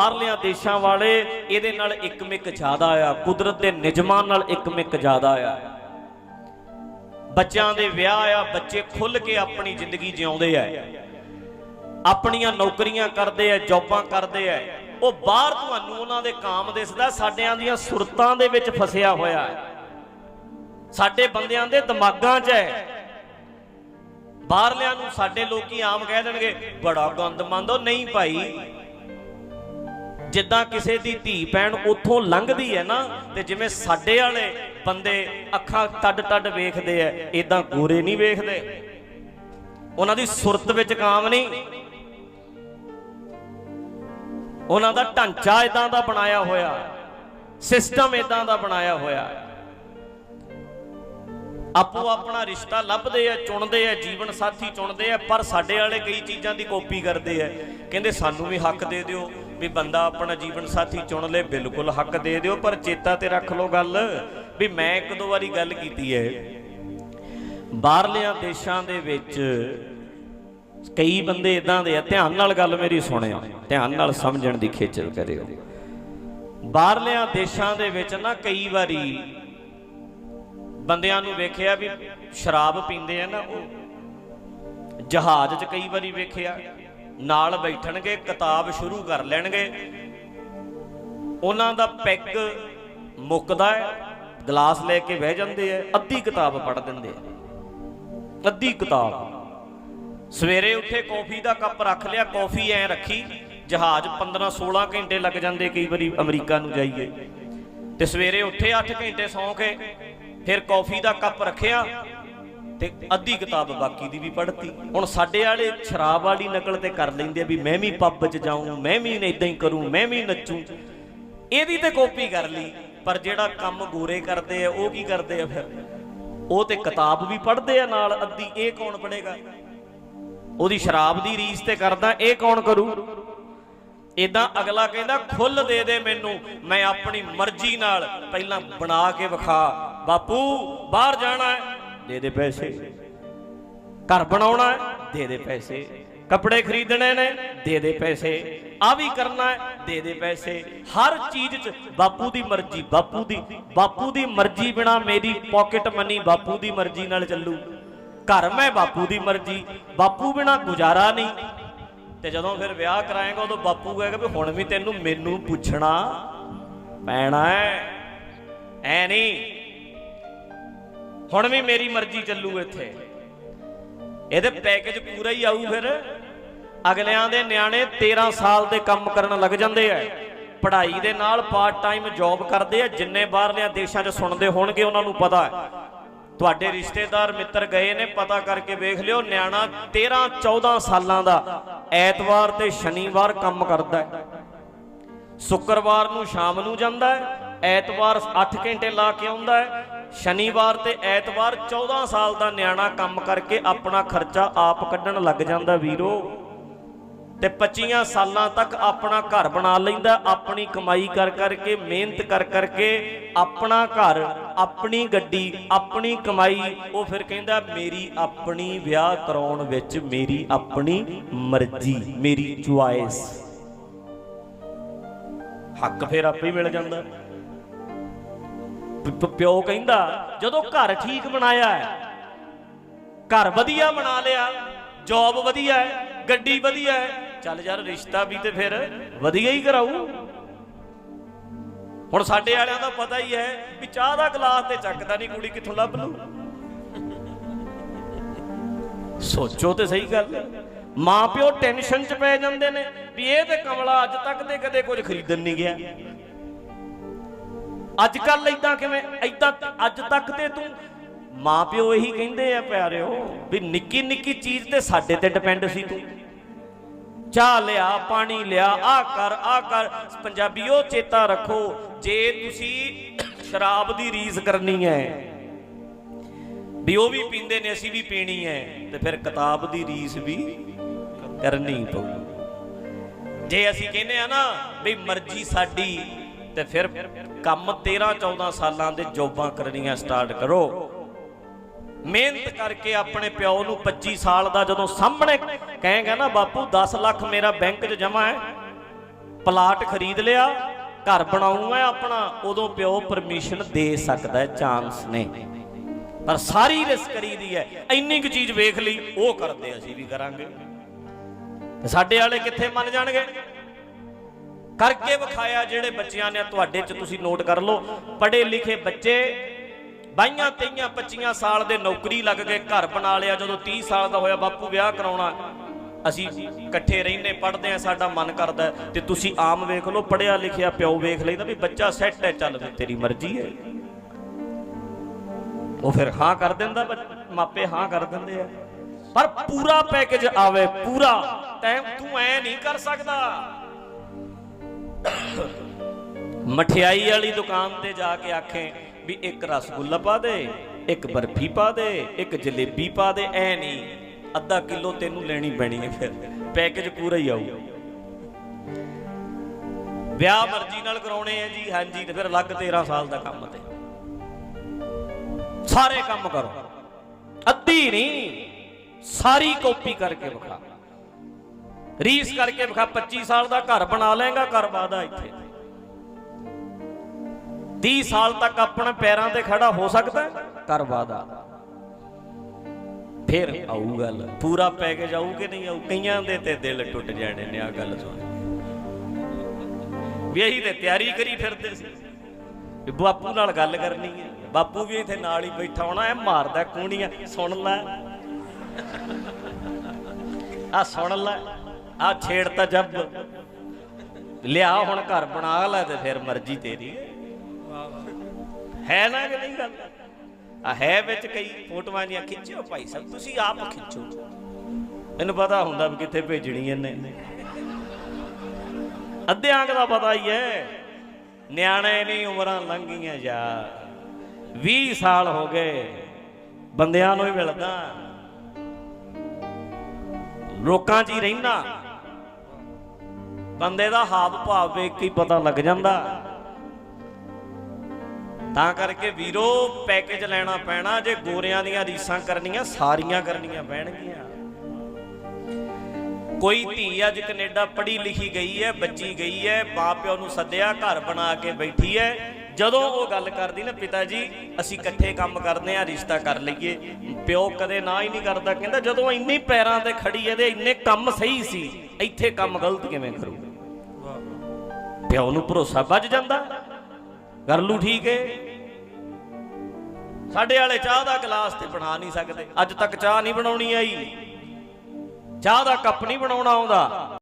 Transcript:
ਬਾਹਰਲਿਆਂ ਦੇਸ਼ਾਂ ਵਾਲੇ, ਇਹਦੇ ਨਾਲ ਇੱਕਮਿਕ ਜ਼ਿਆਦਾ ਆ। ਕੁਦਰਤ ਦੇ ਨਿਯਮਾਂ ਨਾਲ ਇੱਕਮਿਕ ਜ਼ਿਆਦਾ ਆ। ਬੱਚਿਆਂ ਦੇ ਵਿਆਹ ਆ, ਬੱਚੇ ਖੁੱਲ ਕੇ ਆਪਣੀ ਜ਼ਿੰਦਗੀ ਜਿਉਂਦੇ ਆ। ਆਪਣੀਆਂ ਨੌਕਰੀਆਂ ਕਰਦੇ ਆ, ਜੌਬਾਂ ਕਰਦੇ ਆ। ਉਹ ਬਾਹਰ ਤੁਹਾਨੂੰ ਉਹਨਾਂ ਦੇ ਕਾਮ ਦਿਸਦਾ, ਸਾਡਿਆਂ ਦੀਆਂ ਸੁਰਤਾਂ ਦੇ ਵਿੱਚ ਫਸਿਆ ਹੋਇਆ। ਹੈ ਸਾਡੇ ਬੰਦਿਆਂ ਦੇ ਦਿਮਾਗਾਂ 'ਚ ਹੈ। ਬਾਹਰਲਿਆਂ ਨੂੰ ਸਾਡੇ ਲੋਕੀ ਆਮ ਕਹਿ ਦੇਣਗੇ, ਬੜਾ ਗੰਦ ਮੰਦੋ ਨਹੀਂ ਭਾਈ। ਜਿੱਦਾਂ ਕਿਸੇ ਦੀ ਧੀ ਭੈਣ ਉੱਥੋਂ ਲੰਘਦੀ ਹੈ ਨਾ, ਤੇ ਜਿਵੇਂ ਸਾਡੇ ਵਾਲੇ ਬੰਦੇ ਅੱਖਾਂ ਟੱਡ ਟੱਡ ਵੇਖਦੇ ਐ ਇਦਾਂ ਗੋਰੇ ਨਹੀਂ ਵੇਖਦੇ। ਉਹਨਾਂ ਦੀ ਸੁਰਤ ਵਿੱਚ ਕਾਮ ਨਹੀਂ। ਉਹਨਾਂ ਦਾ ਢਾਂਚਾ ਇਦਾਂ ਦਾ ਬਣਾਇਆ ਹੋਇਆ, ਸਿਸਟਮ ਇਦਾਂ ਦਾ ਬਣਾਇਆ ਹੋਇਆ। ਆਪੋ ਆਪਣਾ ਰਿਸ਼ਤਾ ਲੱਭਦੇ ਆ, ਚੁਣਦੇ ਆ, ਜੀਵਨ ਸਾਥੀ ਚੁਣਦੇ ਆ, ਪਰ ਸਾਡੇ ਵਾਲੇ ਕਈ ਚੀਜ਼ਾਂ ਦੀ ਕਾਪੀ ਕਰਦੇ ਆ। ਕਹਿੰਦੇ ਸਾਨੂੰ ਵੀ ਹੱਕ ਦੇ ਦਿਓ। ਵੀ ਬੰਦਾ ਆਪਣਾ ਜੀਵਨ ਸਾਥੀ ਚੁਣ ਲੇ, ਬਿਲਕੁਲ ਹੱਕ ਦੇ ਦਿਓ, ਪਰ ਚੇਤਾ ਤੇ ਰੱਖ ਲਓ ਗੱਲ। ਵੀ ਮੈਂ ਇੱਕ ਦੋ ਵਾਰੀ ਗੱਲ ਕੀਤੀ ਹੈ ਬਾਹਰਲਿਆਂ ਦੇਸ਼ਾਂ ਦੇ ਵਿੱਚ ਕਈ ਬੰਦੇ ਇਦਾਂ ਦੇ ਆ, ਧਿਆਨ ਨਾਲ ਗੱਲ ਮੇਰੀ ਸੁਣਿਓ, ਧਿਆਨ ਨਾਲ ਸਮਝਣ ਦੀ ਖੇਚਲ ਕਰਿਓ। ਬਾਹਰਲਿਆਂ ਦੇਸ਼ਾਂ ਦੇ ਵਿੱਚ ਨਾ ਕਈ ਵਾਰੀ ਬੰਦਿਆਂ ਨੂੰ ਵੇਖਿਆ ਵੀ ਸ਼ਰਾਬ ਪੀਂਦੇ ਆ ਨਾ ਉਹ, ਜਹਾਜ਼ 'ਚ ਕਈ ਵਾਰੀ ਵੇਖਿਆ। ਨਾਲ ਬੈਠਣਗੇ, ਕਿਤਾਬ ਸ਼ੁਰੂ ਕਰ ਲੈਣਗੇ। ਉਹਨਾਂ ਦਾ ਪੈਕ ਮੁੱਕਦਾ ਹੈ, ਗਲਾਸ ਲੈ ਕੇ ਬਹਿ ਜਾਂਦੇ ਆ ਅੱਧੀ ਕਿਤਾਬ ਪੜ੍ਹ ਦਿੰਦੇ ਆ ਅੱਧੀ ਕਿਤਾਬ। ਸਵੇਰੇ ਉੱਠੇ, ਕੌਫੀ ਦਾ ਕੱਪ ਰੱਖ ਲਿਆ, ਕੌਫੀ ਐ ਰੱਖੀ, ਜਹਾਜ਼ 15 16 ਘੰਟੇ ਲੱਗ ਜਾਂਦੇ, ਕਈ ਵਾਰੀ ਅਮਰੀਕਾ ਨੂੰ ਜਾਈਏ। ਤੇ ਸਵੇਰੇ ਉੱਠੇ 8 ਘੰਟੇ ਸੌਂ ਕੇ, ਫਿਰ ਕੌਫੀ ਦਾ ਕੱਪ ਰੱਖਿਆ ਤੇ ਅੱਧੀ ਕਿਤਾਬ ਬਾਕੀ ਦੀ ਵੀ ਪੜ੍ਹਤੀ। ਹੁਣ ਸਾਡੇ ਵਾਲੇ ਸ਼ਰਾਬ ਵਾਲੀ ਨਕਲ ਤੇ ਕਰ ਲੈਂਦੇ ਆ ਵੀ ਮੈਂ ਵੀ ਪੱਬ 'ਚ ਜਾਊਂ, ਮੈਂ ਵੀ ਇਦਾਂ ਹੀ ਕਰੂੰ, ਮੈਂ ਵੀ ਨੱਚੂੰ। ਇਹਦੀ ਤੇ ਕਾਪੀ ਕਰ ਲਈ, ਪਰ ਜਿਹੜਾ ਕੰਮ ਗੋਰੇ ਕਰਦੇ ਆ, ਉਹ ਕੀ ਕਰਦੇ ਆ ਫਿਰ? ਉਹ ਤੇ ਕਿਤਾਬ ਵੀ ਪੜ੍ਹਦੇ ਆ ਨਾਲ, ਅੱਧੀ ਇਹ ਕੌਣ ਪੜ੍ਹੇਗਾ? ਉਹਦੀ ਸ਼ਰਾਬ ਦੀ ਰੀਸ ਤੇ ਕਰਦਾ, ਇਹ ਕੌਣ ਕਰੂ? ਇਦਾਂ ਅਗਲਾ ਕਹਿੰਦਾ ਖੁੱਲ ਦੇ ਦੇ ਮੈਨੂੰ, ਮੈਂ ਆਪਣੀ ਮਰਜ਼ੀ ਨਾਲ ਪਹਿਲਾਂ ਬਣਾ ਕੇ ਵਿਖਾ। ਬਾਪੂ, ਬਾਹਰ ਜਾਣਾ ਹੈ। ਦੇ ਦੇ ਪੈਸੇ। ਘਰ ਬਣਾਉਣਾ ਹੈ, ਦੇ ਦੇ ਪੈਸੇ। ਕੱਪੜੇ ਖਰੀਦਣੇ ਨੇ, ਦੇ ਦੇ ਪੈਸੇ। ਆ ਵੀ ਕਰਨਾ ਹੈ, ਦੇ ਦੇ ਪੈਸੇ। ਹਰ ਚੀਜ਼ 'ਚ ਬਾਪੂ ਦੀ ਮਰਜ਼ੀ, ਬਾਪੂ ਦੀ ਬਾਪੂ ਦੀ ਮਰਜ਼ੀ ਬਿਨਾ ਮੇਰੀ ਪਾਕਟ ਮਨੀ ਬਾਪੂ ਦੀ ਮਰਜ਼ੀ ਨਾਲ ਚੱਲੂ। ਘਰ ਮੈਂ ਬਾਪੂ ਦੀ ਮਰਜ਼ੀ, ਬਾਪੂ ਬਿਨਾ ਗੁਜ਼ਾਰਾ ਨਹੀਂ। ਤੇ ਜਦੋਂ ਫਿਰ ਵਿਆਹ ਕਰਾਏਗਾ, ਉਦੋਂ ਬਾਪੂ ਕਹੇਗਾ ਵੀ ਹੁਣ ਵੀ ਤੈਨੂੰ ਮੈਨੂੰ ਪੁੱਛਣਾ ਪੈਣਾ ਹੈ। ਐ ਨਹੀਂ ਹੁਣ ਵੀ ਮੇਰੀ ਮਰਜ਼ੀ ਚੱਲੂ ਇੱਥੇ। ਇਹਦੇ ਪੈਕੇਜ ਪੂਰਾ ਹੀ ਆਊ ਫਿਰ। ਅਗਲਿਆਂ ਦੇ ਨਿਆਣੇ 13 ਸਾਲ ਦੇ ਕੰਮ ਕਰਨ ਲੱਗ ਜਾਂਦੇ ਐ ਪੜ੍ਹਾਈ ਦੇ ਨਾਲ ਪਾਰਟ ਟਾਈਮ ਜੌਬ ਕਰਦੇ ਆ। ਜਿੰਨੇ ਬਾਹਰਲਿਆਂ ਦੇਸ਼ਾਂ 'ਚ ਸੁਣਦੇ ਹੋਣਗੇ ਉਹਨਾਂ ਨੂੰ ਪਤਾ ਹੈ। ਤੁਹਾਡੇ ਰਿਸ਼ਤੇਦਾਰ ਮਿੱਤਰ ਗਏ ਨੇ, ਪਤਾ ਕਰਕੇ ਵੇਖ ਲਿਓ, ਨਿਆਣਾ 13 14 ਸਾਲਾਂ ਦਾ ਐਤਵਾਰ ਤੇ ਸ਼ਨੀਵਾਰ ਕੰਮ ਕਰਦਾ ਹੈ। ਸ਼ੁੱਕਰਵਾਰ ਨੂੰ ਸ਼ਾਮ ਨੂੰ ਜਾਂਦਾ ਹੈ। ਐਤਵਾਰ 8 ਘੰਟੇ ਲਾ ਕੇ ਆਉਂਦਾ ਹੈ। ਸ਼ਨੀਵਾਰ ਤੇ ਐਤਵਾਰ 14 ਸਾਲ ਦਾ ਨਿਆਣਾ ਕੰਮ ਕਰਕੇ ਆਪਣਾ ਖਰਚਾ ਆਪ ਕੱਢਣ ਲੱਗ ਜਾਂਦਾ ਵੀਰੋ। ਤੇ 25 ਸਾਲਾਂ ਤੱਕ ਆਪਣਾ ਘਰ ਬਣਾ ਲੈਂਦਾ, ਆਪਣੀ ਕਮਾਈ ਕਰ ਕਰਕੇ, ਮਿਹਨਤ ਕਰ ਕਰਕੇ ਆਪਣਾ ਘਰ, ਆਪਣੀ ਗੱਡੀ, ਆਪਣੀ ਕਮਾਈ, ਉਹ ਫਿਰ ਕਹਿੰਦਾ, ਮੇਰੀ ਆਪਣੀ ਵਿਆਹ ਕਰਾਉਣ ਵਿੱਚ ਮੇਰੀ ਆਪਣੀ ਮਰਜ਼ੀ, ਮੇਰੀ ਚੁਆਇਸ। ਹੱਕ ਫਿਰ ਆਪੇ ਮਿਲ ਜਾਂਦਾ। ਪਿਓ ਕਹਿੰਦਾ, ਜਦੋਂ ਘਰ ਠੀਕ ਬਣਾਇਆ ਹੈ, ਘਰ ਵਧੀਆ ਬਣਾ ਲਿਆ ਜੌਬ ਵਧੀਆ ਹੈ, ਗੱਡੀ ਵਧੀਆ ਹੈ, ਚੱਲ ਯਾਰ ਰਿਸ਼ਤਾ ਵੀ ਤੇ ਫਿਰ ਵਧੀਆ ਹੀ ਕਰਾਊ। ਹੁਣ ਸਾਡੇ ਵਾਲਿਆਂ ਦਾ ਪਤਾ ਹੀ ਹੈ ਵੀ ਚਾਹ ਦਾ ਗਲਾਸ ਤੇ ਚੱਕਦਾ ਨਹੀਂ ਕੁੜੀ ਕਿੱਥੋਂ ਲੱਭ ਲੂ ਸੋਚੋ ਤੇ ਸਹੀ ਗੱਲ ਮਾਂ ਪਿਓ ਟੈਨਸ਼ਨ 'ਚ ਪੈ ਜਾਂਦੇ ਨੇ ਵੀ ਇਹ ਤੇ ਕਮਲਾ ਅੱਜ ਤੱਕ ਤੇ ਕਦੇ ਕੁਝ ਖਰੀਦਣ ਨਹੀਂ ਗਿਆ। ਅੱਜ ਕੱਲ ਇਦਾਂ ਕਿਵੇਂ? ਇਦਾਂ ਅੱਜ ਤੱਕ ਤੇ ਤੂੰ ਮਾਂ ਪਿਓ ਇਹੀ ਕਹਿੰਦੇ ਆ ਪਿਆਰਿਓ ਵੀ ਨਿੱਕੀ ਨਿੱਕੀ ਚੀਜ਼ ਤੇ ਸਾਡੇ ਤੇ ਡਿਪੈਂਡ ਸੀ ਤੂੰ। ਚਾਹ ਲਿਆ, ਪਾਣੀ ਲਿਆ ਆ ਕਰ ਆ ਕਰ। ਪੰਜਾਬੀਓ, ਚੇਤਾ ਰੱਖੋ, ਜੇ ਤੁਸੀਂ ਸ਼ਰਾਬ ਦੀ ਰੀਸ ਕਰਨੀ ਹੈ ਵੀ ਉਹ ਵੀ ਪੀਂਦੇ ਨੇ, ਅਸੀਂ ਵੀ ਪੀਣੀ ਹੈ ਤੇ ਫਿਰ ਕਿਤਾਬ ਦੀ ਰੀਸ ਵੀ ਕਰਨੀ ਪਊ। ਜੇ ਅਸੀਂ ਕਹਿੰਦੇ ਆ ਨਾ ਵੀ ਮਰਜ਼ੀ ਸਾਡੀ ਤੇ ਫਿਰ ਕੰਮ 13 14 ਸਾਲਾਂ ਦੇ ਜੋਬਾਂ ਕਰਨੀਆਂ ਸਟਾਰਟ ਕਰੋ। ਮਿਹਨਤ ਕਰਕੇ ਆਪਣੇ ਪਿਓ ਨੂੰ 25 ਸਾਲ ਦਾ ਜਦੋਂ ਸਾਹਮਣੇ ਕਹੇਗਾ ਨਾ, ਬਾਪੂ 10 ਲੱਖ ਮੇਰਾ ਬੈਂਕ 'ਚ ਜਮਾ ਹੈ। ਪਲਾਟ ਖਰੀਦ ਲਿਆ, ਘਰ ਬਣਾਉਂਗਾ ਆਪਣਾ। ਉਦੋਂ ਪਿਓ ਪਰਮਿਸ਼ਨ ਦੇ ਸਕਦਾ ਹੈ, ਚਾਂਸ ਨੇ। ਪਰ ਸਾਰੀ ਰਿਸਕ ਕਰੀਦੀ ਹੈ। ਇੰਨੀ ਕੁ ਚੀਜ਼ ਵੇਖ ਲਈ, ਉਹ ਕਰਦੇ ਅਸੀਂ ਵੀ ਕਰਾਂਗੇ। ਤੇ ਸਾਡੇ ਵਾਲੇ ਕਿੱਥੇ ਮੰਨ ਜਾਣਗੇ? ਕਰਕੇ ਵਿਖਾਇਆ ਜਿਹੜੇ ਬੱਚਿਆਂ ਨੇ, ਤੁਹਾਡੇ ਚ ਤੁਸੀਂ ਨੋਟ ਕਰ ਲਓ। ਪੜ੍ਹੇ ਲਿਖੇ ਬੱਚੇ, ਬਾਈਆਂ, ਤੇਈਆਂ 25 ਸਾਲ ਦੇ ਨੌਕਰੀ ਲੱਗ ਗਏ, ਘਰ ਬਣਾ ਲਿਆ, ਜਦੋਂ 30 ਸਾਲ ਦਾ ਹੋਇਆ, ਬਾਪੂ ਵਿਆਹ ਕਰਾਉਣਾ। ਅਸੀਂ ਇਕੱਠੇ ਰਹਿੰਦੇ, ਪੜ੍ਹਦੇ ਆ ਸਾਡਾ ਮਨ ਕਰਦਾ ਤੇ ਤੁਸੀਂ ਆਮ ਵੇਖ ਲਓ, ਪੜ੍ਹਿਆ ਲਿਖਿਆ ਪਿਓ ਵੇਖ ਲੈਂਦਾ ਵੀ ਬੱਚਾ ਸੈੱਟ ਹੈ, ਚੱਲ ਵੀ ਤੇਰੀ ਮਰਜ਼ੀ ਹੈ। ਉਹ ਫਿਰ ਹਾਂ ਕਰ ਦਿੰਦਾ ਬੱਚ- ਮਾਪੇ ਹਾਂ ਕਰ ਦਿੰਦੇ ਆ। ਪਰ ਪੂਰਾ ਪੈਕੇਜ ਆਵੇ, ਪੂਰਾ। ਤੈਂ ਤੂੰ ਐ ਨਹੀਂ ਕਰ ਸਕਦਾ। ਮਠਿਆਈ ਵਾਲੀ ਦੁਕਾਨ ਤੇ ਜਾ ਕੇ ਆਖੇ ਵੀ ਇੱਕ ਰਸਗੁੱਲਾ ਪਾ ਦੇ, ਇੱਕ ਬਰਫੀ ਪਾ ਦੇ, ਇੱਕ ਜਲੇਬੀ ਪਾ ਦੇ, ਐ ਨਹੀਂ ਅੱਧਾ ਕਿਲੋ ਤੈਨੂੰ ਲੈਣੀ ਪੈਣੀ ਹੈ ਫਿਰ। ਪੈਕੇਜ ਪੂਰਾ ਹੀ ਆਊ। ਵਿਆਹ ਮਰਜ਼ੀ ਨਾਲ ਕਰਾਉਣੇ ਆ ਜੀ, ਹਾਂਜੀ, ਤੇ ਫਿਰ ਅਲੱਗ 13 ਸਾਲ ਦਾ ਕੰਮ ਤੇ। ਸਾਰੇ ਕੰਮ ਕਰੋ। ਅੱਧੀ ਨਹੀਂ ਸਾਰੀ ਕਾਪੀ ਕਰਕੇ ਵਿਖਾ। ਰੀਸ ਕਰਕੇ ਵਿਖਾ 25 ਸਾਲ ਦਾ ਘਰ ਬਣਾ ਲਏਗਾ, ਘਰ ਵਾਦਾ ਇੱਥੇ। 30 ਸਾਲ ਤੱਕ ਆਪਣੇ ਪੈਰਾਂ ਤੇ ਖੜਾ ਹੋ ਸਕਦਾ ਹੈ? ਘਰ ਵਾਦਾ। ਫਿਰ ਆਊ ਗੱਲ, ਪੂਰਾ ਪੈਕੇਜ ਆਊ ਕਿ ਨਹੀਂ ਆਊ? ਕਈਆਂ ਦੇ ਤੇ ਦਿਲ ਟੁੱਟ ਜਾਣੇ ਨੇ ਆ ਗੱਲ ਸੁਣ। ਵੀ ਇਹੀ ਤੇ ਤਿਆਰੀ ਕਰੀ ਫਿਰਦੇ ਸੀ। ਵੀ ਬਾਪੂ ਨਾਲ ਗੱਲ ਕਰਨੀ ਹੈ। ਬਾਪੂ ਵੀ ਇੱਥੇ ਨਾਲ ਹੀ ਬੈਠਾ ਹੋਣਾ, ਇਹ ਮਾਰਦਾ ਕੂਣੀਆਂ ਸੁਣ ਲੈ। ਆ ਸੁਣ ਲੈ। ਆ ਛੇੜ ਤਾਂ ਜੱਬ। ਲਿਆ ਹੁਣ ਘਰ ਬਣਾ ਲੈ ਤੇ ਫਿਰ ਮਰਜ਼ੀ ਤੇਰੀ। ਹੈ ਨਾ ਕਿ ਨਹੀਂ ਗੱਲ? ਆ ਹੈ ਵਿੱਚ ਕਈ ਫੋਟੋਆਂ ਦੀਆਂ ਖਿੱਚਿਓ ਭਾਈ ਸਾਹਿਬ, ਤੁਸੀਂ ਆਪ ਖਿੱਚੋ। ਮੈਨੂੰ ਪਤਾ ਹੁੰਦਾ ਵੀ ਕਿੱਥੇ ਭੇਜਣੀ ਇਹਨੇ। ਅੱਧਿਆਂ ਦਾ ਪਤਾ ਹੀ ਹੈ। ਨਿਆਣੇ ਨਹੀਂ ਉਮਰਾਂ ਲੰਘੀਆਂ ਯਾਰ 20 ਸਾਲ ਹੋ ਗਏ, ਬੰਦਿਆਂ ਨੂੰ ਹੀ ਮਿਲਦਾ। ਲੋਕਾਂ 'ਚ ਹੀ ਰਹਿਣਾ। ਬੰਦੇ ਦਾ ਹਾਵ ਭਾਵ ਵੇਖ ਕੇ ਪਤਾ ਲੱਗ ਜਾਂਦਾ। ਤਾਂ ਕਰਕੇ ਵੀਰੋ ਪੈਕੇਜ ਲੈਣਾ ਪੈਣਾ, ਜੇ ਗੋਰਿਆਂ ਦੀਆਂ ਰੀਸਾਂ ਕਰਨੀਆਂ, ਸਾਰੀਆਂ ਕਰਨੀਆਂ ਪੈਣਗੀਆਂ। ਕੋਈ ਧੀ ਅੱਜ ਕੈਨੇਡਾ ਪੜ੍ਹੀ ਲਿਖੀ ਗਈ ਹੈ, ਬੱਚੀ ਗਈ ਹੈ ਬਾਪ ਪਿਓ ਨੂੰ ਸੱਦਿਆ, ਘਰ ਬਣਾ ਕੇ ਬੈਠੀ ਹੈ। ਜਦੋਂ ਉਹ ਗੱਲ ਕਰਦੀ ਨਾ ਪਿਤਾ ਜੀ, ਅਸੀਂ ਇਕੱਠੇ ਕੰਮ ਕਰਦੇ ਆ ਰਿਸ਼ਤਾ ਕਰ ਲਈਏ। ਪਿਓ ਕਦੇ ਨਾ ਹੀ ਨਹੀਂ ਕਰਦਾ, ਕਹਿੰਦਾ ਜਦੋਂ ਇੰਨੀ ਪੈਰਾਂ ਤੇ ਖੜੀ ਹੈ ਤੇ ਇੰਨੇ ਕੰਮ ਸਹੀ ਸੀ। ਇੱਥੇ ਕੰਮ ਗਲਤ ਕਿਵੇਂ ਕਰੂ? ਪਿਓ ਨੂੰ ਭਰੋਸਾ ਵੱਜ ਜਾਂਦਾ। ਕਰ ਲੂ ਠੀਕ ਹੈ ਸਾਡੇ ਵਾਲੇ ਚਾਹ ਦਾ ਗਲਾਸ ਤੇ ਬਣਾ ਨਹੀਂ ਸਕਦੇ। ਅੱਜ ਤੱਕ ਚਾਹ ਨਹੀਂ ਬਣਾਉਣੀ ਆਈ। ਚਾਹ ਦਾ ਕੱਪ ਨਹੀਂ ਬਣਾਉਣਾ ਆਉਂਦਾ।